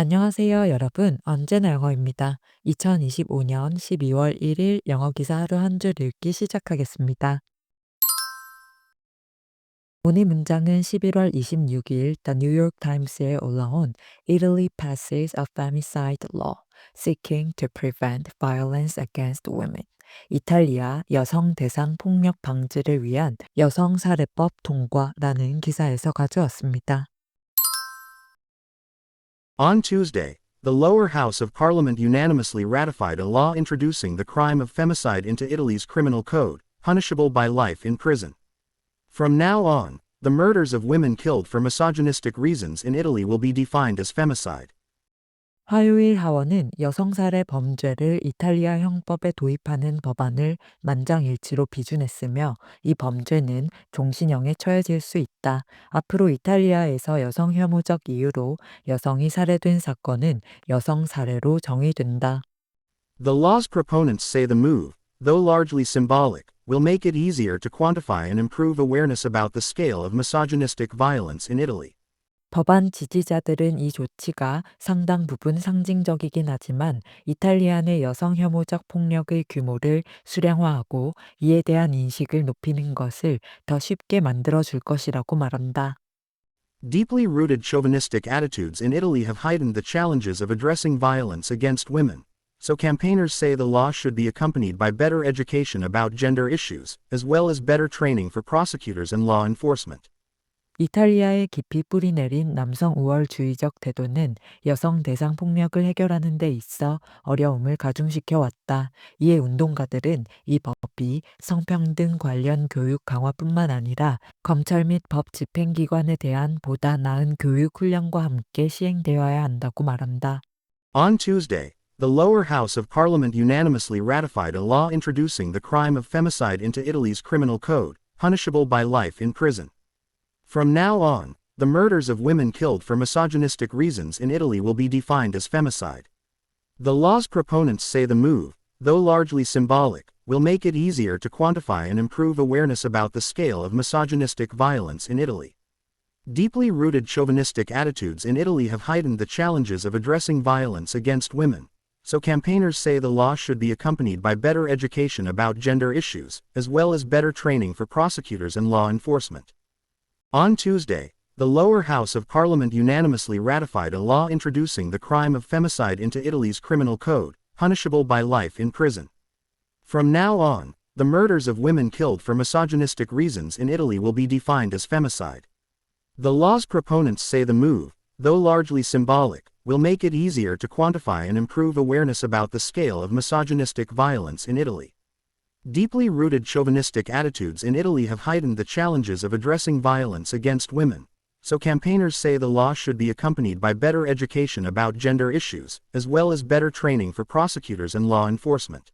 안녕하세요, 여러분. 언제나 영어입니다. 2025년 12월 1일 영어 기사 하루 한 줄 읽기 시작하겠습니다. 오늘 문장은 11월 26일 The New York Times에 올라온 Italy passes a femicide law seeking to prevent violence against women. 이탈리아 여성 대상 폭력 방지를 위한 여성 살해법 통과라는 기사에서 가져왔습니다. On Tuesday, the lower house of parliament unanimously ratified a law introducing the crime of femicide into Italy's criminal code, punishable by life in prison. From now on, the murders of women killed for misogynistic reasons in Italy will be defined as femicide. 화요일 하원은 여성 살해 범죄를 이탈리아 형법에 도입하는 법안을 만장일치로 비준했으며 이 범죄는 종신형에 처해질 수 있다. 앞으로 이탈리아에서 여성 혐오적 이유로 여성이 살해된 사건은 여성 살해로 정의된다. The law's proponents say the move, though largely symbolic, will make it easier to quantify and improve awareness about the scale of misogynistic violence in Italy. 법안 지지자들은 이 조치가 상당 부분 상징적이긴 하지만 이탈리아 내 여성 혐오적 폭력의 규모를 수량화하고 이에 대한 인식을 높이는 것을 더 쉽게 만들어 줄 것이라고 말한다. Deeply rooted chauvinistic attitudes in Italy have heightened the challenges of addressing violence against women. So campaigners say the law should be accompanied by better education about gender issues, as well as better training for prosecutors and law enforcement. 이탈리아에 깊이 뿌리내린 남성 우월주의적 태도는 여성 대상 폭력을 해결하는 데 있어 어려움을 가중시켜 왔다. 이에 운동가들은 이 법이 성평등 관련 교육 강화뿐만 아니라 검찰 및 법 집행기관에 대한 보다 나은 교육 훈련과 함께 시행되어야 한다고 말한다. On Tuesday, the lower house of parliament unanimously ratified a law introducing the crime of femicide into Italy's criminal code, punishable by life in prison. From now on, the murders of women killed for misogynistic reasons in Italy will be defined as femicide. The law's proponents say the move, though largely symbolic, will make it easier to quantify and improve awareness about the scale of misogynistic violence in Italy. Deeply rooted chauvinistic attitudes in Italy have heightened the challenges of addressing violence against women. So campaigners say the law should be accompanied by better education about gender issues, as well as better training for prosecutors and law enforcement. On Tuesday, the lower house of parliament unanimously ratified a law introducing the crime of femicide into Italy's criminal code, punishable by life in prison. From now on, the murders of women killed for misogynistic reasons in Italy will be defined as femicide. The law's proponents say the move, though largely symbolic, will make it easier to quantify and improve awareness about the scale of misogynistic violence in Italy. Deeply rooted chauvinistic attitudes in Italy have heightened the challenges of addressing violence against women. So campaigners say the law should be accompanied by better education about gender issues, as well as better training for prosecutors and law enforcement.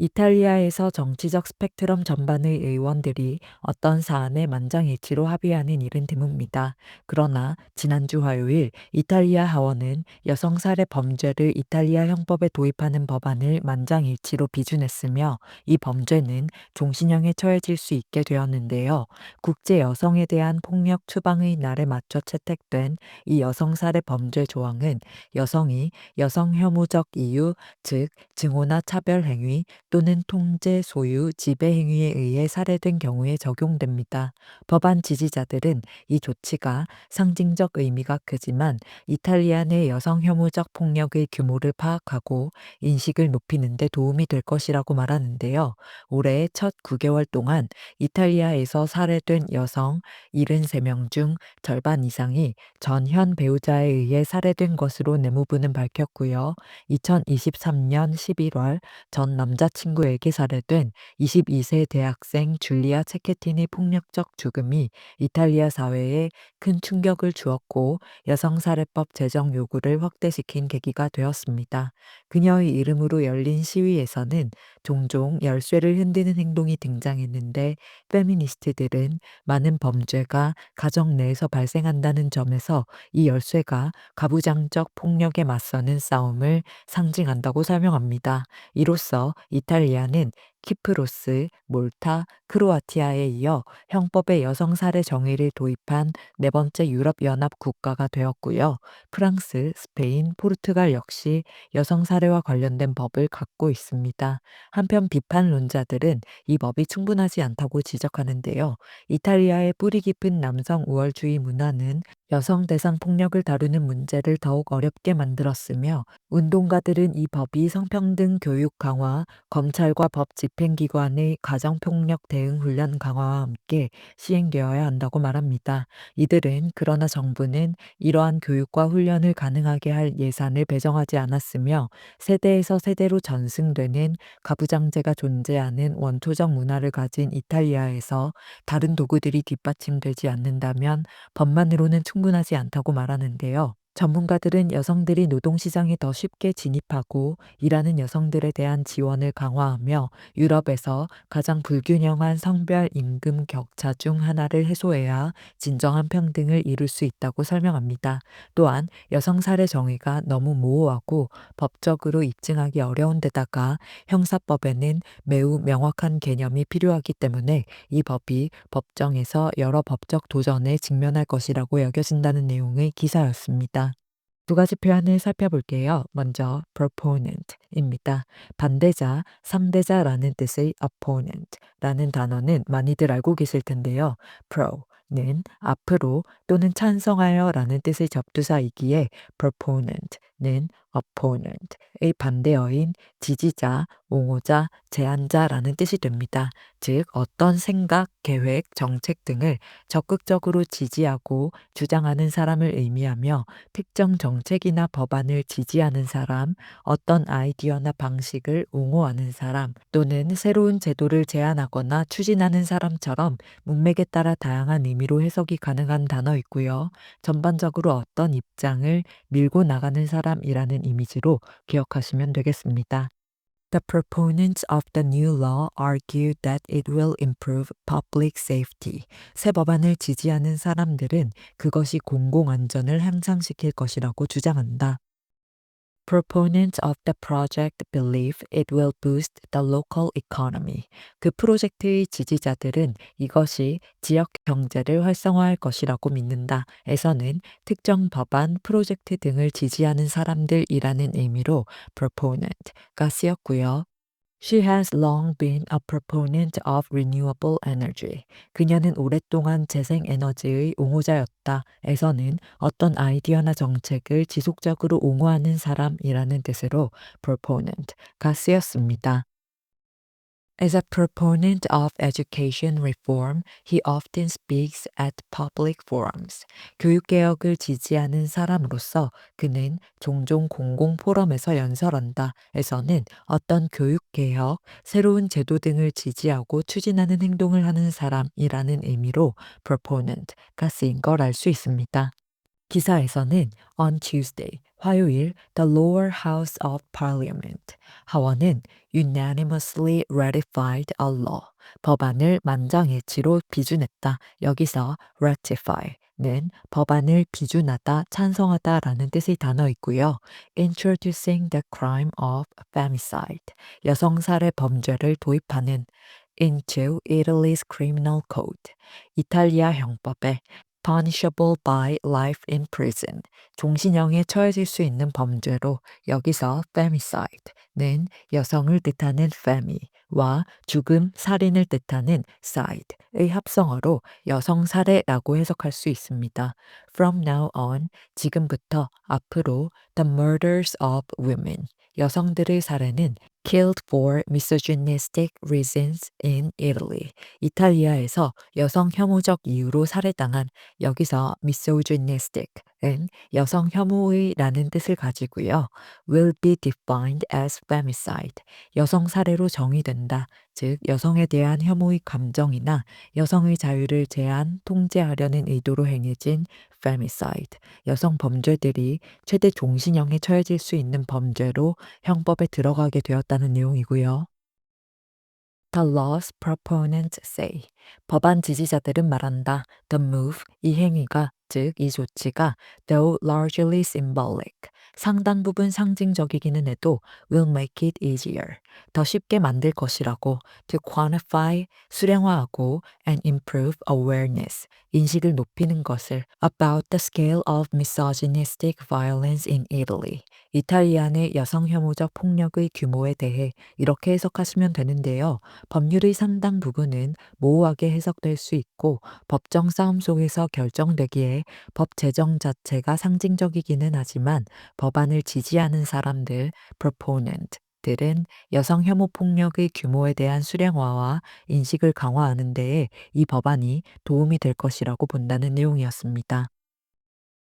이탈리아에서 정치적 스펙트럼 전반의 의원들이 어떤 사안에 만장일치로 합의하는 일은 드뭅니다. 그러나 지난주 화요일 이탈리아 하원은 여성 살해 범죄를 이탈리아 형법에 도입하는 법안을 만장일치로 비준했으며 이 범죄는 종신형에 처해질 수 있게 되었는데요. 국제 여성에 대한 폭력 추방의 날에 맞춰 채택된 이 여성 살해 범죄 조항은 여성이 여성 혐오적 이유, 즉 증오나 차별 행위 또는 통제, 소유, 지배 행위에 의해 살해된 경우에 적용됩니다. 법안 지지자들은 이 조치가 상징적 의미가 크지만 이탈리아 내 여성 혐오적 폭력의 규모를 파악하고 인식을 높이는 데 도움이 될 것이라고 말하는데요. 올해 첫 9개월 동안 이탈리아에서 살해된 여성 73명 중 절반 이상이 전현 배우자에 의해 살해된 것으로 내무부는 밝혔고요. 2023년 11월 전 남자친구 에게 살해된 22세 대학생 줄리아 체케틴의 폭력적 죽음이 이탈리아 사회에 큰 충격을 주었고 여성살해법 제정 요구를 확대시킨 계기가 되었습니다. 그녀의 이름으로 열린 시위에서는 종종 열쇠를 흔드는 행동이 등장했는데 페미니스트들은 많은 범죄가 가정 내에서 발생한다는 점에서 이 열쇠가 가부장적 폭력에 맞서는 싸움을 상징한다고 설명합니다. 이로써 이 탈리아는 키프로스, 몰타, 크로아티아에 이어 형법의 여성 살해 정의를 도입한 네 번째 유럽 연합 국가가 되었고요. 프랑스, 스페인, 포르투갈 역시 여성 살해와 관련된 법을 갖고 있습니다. 한편 비판론자들은 이 법이 충분하지 않다고 지적하는데요. 이탈리아의 뿌리 깊은 남성 우월주의 문화는 여성 대상 폭력을 다루는 문제를 더욱 어렵게 만들었으며 운동가들은 이 법이 성평등 교육 강화, 검찰과 법 집 행기관의 가정폭력 대응 훈련 강화와 함께 시행되어야 한다고 말합니다. 이들은 그러나 정부는 이러한 교육과 훈련을 가능하게 할 예산을 배정하지 않았으며 세대에서 세대로 전승되는 가부장제가 존재하는 원초적 문화를 가진 이탈리아에서 다른 도구들이 뒷받침되지 않는다면 법만으로는 충분하지 않다고 말하는데요. 전문가들은 여성들이 노동시장에 더 쉽게 진입하고 일하는 여성들에 대한 지원을 강화하며 유럽에서 가장 불균형한 성별 임금 격차 중 하나를 해소해야 진정한 평등을 이룰 수 있다고 설명합니다. 또한 여성 살해 정의가 너무 모호하고 법적으로 입증하기 어려운 데다가 형사법에는 매우 명확한 개념이 필요하기 때문에 이 법이 법정에서 여러 법적 도전에 직면할 것이라고 여겨진다는 내용의 기사였습니다. 두 가지 표현을 살펴볼게요. 먼저 proponent입니다. 반대자, 상대자라는 뜻의 opponent라는 단어는 많이들 알고 계실 텐데요. pro는 앞으로 또는 찬성하여라는 뜻의 접두사이기에 proponent 는 opponent의 반대어인 지지자, 옹호자, 제안자라는 뜻이 됩니다. 즉 어떤 생각, 계획, 정책 등을 적극적으로 지지하고 주장하는 사람을 의미하며 특정 정책이나 법안을 지지하는 사람, 어떤 아이디어나 방식을 옹호하는 사람 또는 새로운 제도를 제안하거나 추진하는 사람처럼 문맥에 따라 다양한 의미로 해석이 가능한 단어이고요. 전반적으로 어떤 입장을 밀고 나가는 사람이라는 이미지로 기억하시면 되겠습니다. The proponents of the new law argue that it will improve public safety. 새 법안을 지지하는 사람들은 그것이 공공안전을 향상시킬 것이라고 주장한다. Proponents of the project believe it will boost the local economy. 그 프로젝트의 지지자들은 이것이 지역 경제를 활성화할 것이라고 믿는다. 에서는 특정 법안, 프로젝트 등을 지지하는 사람들이라는 의미로 proponent가 쓰였고요. She has long been a proponent of renewable energy. 그녀는 오랫동안 재생에너지의 옹호자였다. 에서는 어떤 아이디어나 정책을 지속적으로 옹호하는 사람이라는 뜻으로 proponent가 쓰였습니다. As a proponent of education reform, he often speaks at public forums. 교육개혁을 지지하는 사람으로서 그는 종종 공공 포럼에서 연설한다. 에서는 어떤 교육개혁, 새로운 제도 등을 지지하고 추진하는 행동을 하는 사람이라는 의미로 proponent가 쓰인 걸 알 수 있습니다. 기사에서는 on Tuesday, 화요일, the lower house of parliament, 하원은 unanimously ratified a law, 법안을 만장일치로 비준했다. 여기서 ratify는 법안을 비준하다, 찬성하다라는 뜻의 단어이고요. introducing the crime of femicide, 여성살해 범죄를 도입하는 into Italy's criminal code, 이탈리아 형법에 punishable by life in prison, 종신형에 처해질 수 있는 범죄로 여기서 femicide는 여성을 뜻하는 femi와 죽음, 살인을 뜻하는 side의 합성어로 여성 살해라고 해석할 수 있습니다. From now on, 지금부터 앞으로 the murders of women, 여성들의 살해는 killed for misogynistic reasons in Italy. 이탈리아에서 여성 혐오적 이유로 살해당한 여기서 misogynistic은 여성 혐오의라는 뜻을 가지고요. will be defined as femicide. 여성 살해로 정의된다. 즉 여성에 대한 혐오의 감정이나 여성의 자유를 제한, 통제하려는 의도로 행해진 femicide. 여성 범죄들이 최대 종신형에 처해질 수 있는 범죄로 형법에 들어가게 되었다 는 내용이고요. The law's proponents say. 법안 지지자들은 말한다. The move, 이 행위가, 즉 이 조치가 though largely symbolic, 상당 부분 상징적이기는 해도 will make it easier. 더 쉽게 만들 것이라고 to quantify 수량화하고 and improve awareness 인식을 높이는 것을 about the scale of misogynistic violence in Italy. 이탈리아 내 여성 혐오적 폭력의 규모에 대해 이렇게 해석하시면 되는데요. 법률의 상당 부분은 모호하게 해석될 수 있고 법정 싸움 속에서 결정되기에 법 제정 자체가 상징적이기는 하지만 법 안을 지지하는 사람들 proponent 들은 여성 혐오 폭력의 규모에 대한 수량화와 인식을 강화하는 데에 이 법안이 도움이 될 것이라고 본다는 내용이었습니다.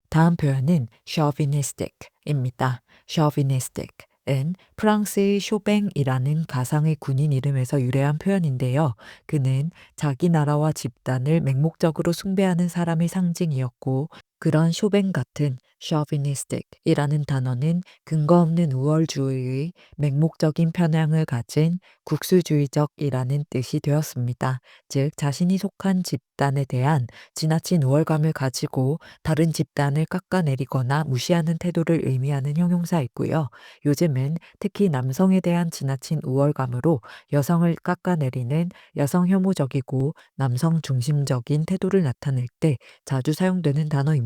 다음 표현은 chauvinistic입니다. chauvinistic은 프랑스의 쇼뱅이라는 가상의 군인 이름에서 유래한 표현인데요. 그는 자기 나라와 집단을 맹목적으로 숭배하는 사람의 상징이었고 그런 쇼뱅 같은 chauvinistic이라는 단어는 근거 없는 우월주의의 맹목적인 편향을 가진 국수주의적이라는 뜻이 되었습니다. 즉 자신이 속한 집단에 대한 지나친 우월감을 가지고 다른 집단을 깎아내리거나 무시하는 태도를 의미하는 형용사이고요. 요즘은 특히 남성에 대한 지나친 우월감으로 여성을 깎아내리는 여성 혐오적이고 남성 중심적인 태도를 나타낼 때 자주 사용되는 단어입니다.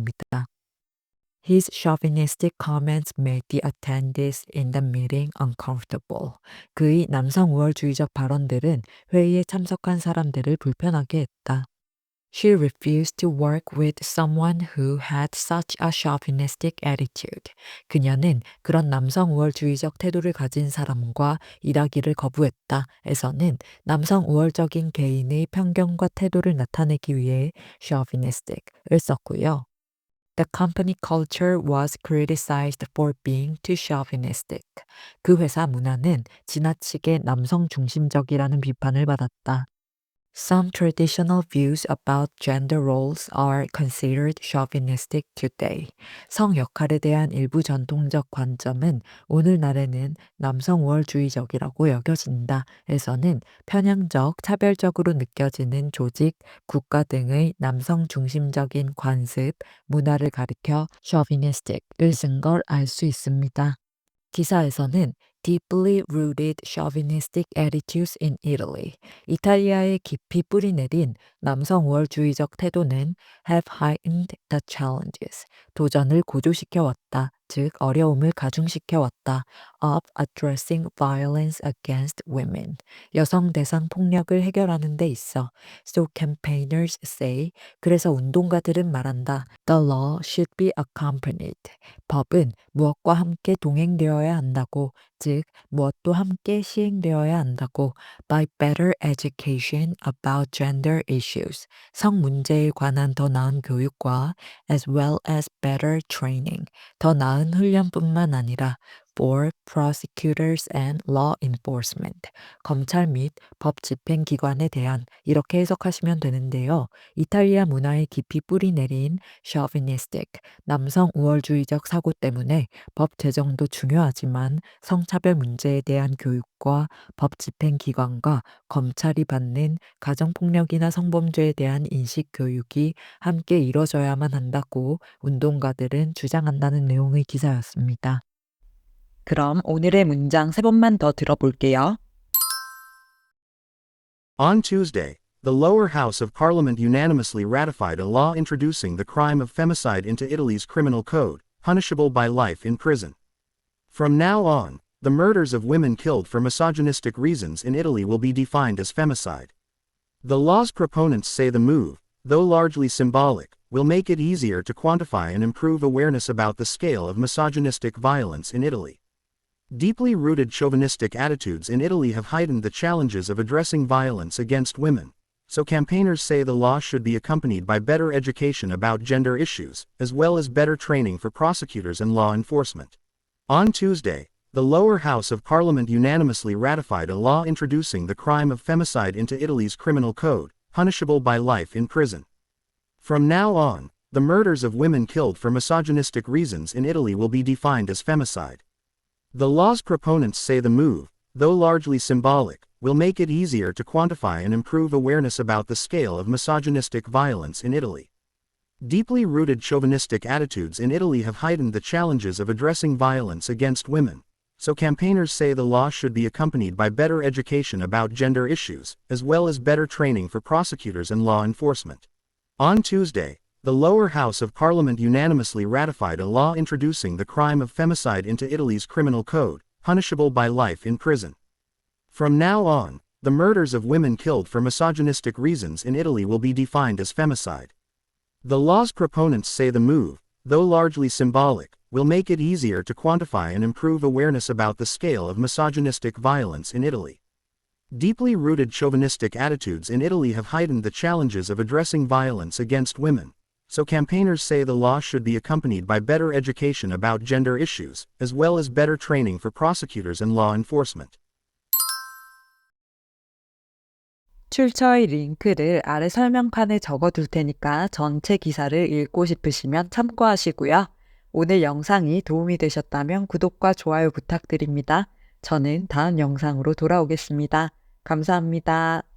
His chauvinistic comments made the attendees in the meeting uncomfortable. 그의 남성 우월주의적 발언들은 회의에 참석한 사람들을 불편하게 했다. She refused to work with someone who had such a chauvinistic attitude. 그녀는 그런 남성 우월주의적 태도를 가진 사람과 일하기를 거부했다. 에서는 남성 우월적인 개인의 편견과 태도를 나타내기 위해 chauvinistic을 썼고요. The company culture was criticized for being too chauvinistic. 그 회사 문화는 지나치게 남성 중심적이라는 비판을 받았다. Some traditional views about gender roles are considered chauvinistic today. 성 역할에 대한 일부 전통적 관점은 오늘날에는 남성 우월주의적이라고 여겨진다. 에서는 편향적, 차별적으로 느껴지는 조직, 국가 등의 남성 중심적인 관습, 문화를 가리켜 chauvinistic을 쓴 걸 알 수 있습니다. 기사에서는 deeply rooted chauvinistic attitudes in Italy. 이탈리아에 깊이 뿌리내린 남성 우월주의적 태도는 have heightened the challenges. 도전을 고조시켜 왔다. 즉 어려움을 가중시켜 왔다. of addressing violence against women. 여성 대상 폭력을 해결하는 데 있어. So campaigners say. 그래서 운동가들은 말한다. The law should be accompanied. 법은 무엇과 함께 동행되어야 한다고. 즉 무엇도 함께 시행되어야 한다고 by better education about gender issues 성 문제에 관한 더 나은 교육과 as well as better training 더 나은 훈련뿐만 아니라 for prosecutors and law enforcement. 검찰 및 법 집행 기관에 대한 이렇게 해석하시면 되는데요. 이탈리아 문화에 깊이 뿌리 내린 chauvinistic, 남성 우월주의적 사고 때문에 법 제정도 중요하지만 성차별 문제에 대한 교육과 법 집행 기관과 검찰이 받는 가정폭력이나 성범죄에 대한 인식 교육이 함께 이뤄져야만 한다고 운동가들은 주장한다는 내용의 기사였습니다. 그럼 오늘의 문장 세 번만 더 들어볼게요. On Tuesday, the lower house of parliament unanimously ratified a law introducing the crime of femicide into Italy's criminal code, punishable by life in prison. From now on, the murders of women killed for misogynistic reasons in Italy will be defined as femicide. The law's proponents say the move, though largely symbolic, will make it easier to quantify and improve awareness about the scale of misogynistic violence in Italy. Deeply rooted chauvinistic attitudes in Italy have heightened the challenges of addressing violence against women, so campaigners say the law should be accompanied by better education about gender issues, as well as better training for prosecutors and law enforcement. On Tuesday, the lower house of parliament unanimously ratified a law introducing the crime of femicide into Italy's criminal code, punishable by life in prison. From now on, the murders of women killed for misogynistic reasons in Italy will be defined as femicide. The law's proponents say the move, though largely symbolic, will make it easier to quantify and improve awareness about the scale of misogynistic violence in Italy. Deeply rooted chauvinistic attitudes in Italy have heightened the challenges of addressing violence against women. So campaigners say the law should be accompanied by better education about gender issues, as well as better training for prosecutors and law enforcement. On Tuesday, the lower house of parliament unanimously ratified a law introducing the crime of femicide into Italy's criminal code, punishable by life in prison. From now on, the murders of women killed for misogynistic reasons in Italy will be defined as femicide. The law's proponents say the move, though largely symbolic, will make it easier to quantify and improve awareness about the scale of misogynistic violence in Italy. Deeply rooted chauvinistic attitudes in Italy have heightened the challenges of addressing violence against women. So campaigners say the law should be accompanied by better education about gender issues, as well as better training for prosecutors and law enforcement. 출처의 링크를 아래 설명칸에 적어둘 테니까 전체 기사를 읽고 싶으시면 참고하시고요. 오늘 영상이 도움이 되셨다면 구독과 좋아요 부탁드립니다. 저는 다음 영상으로 돌아오겠습니다. 감사합니다.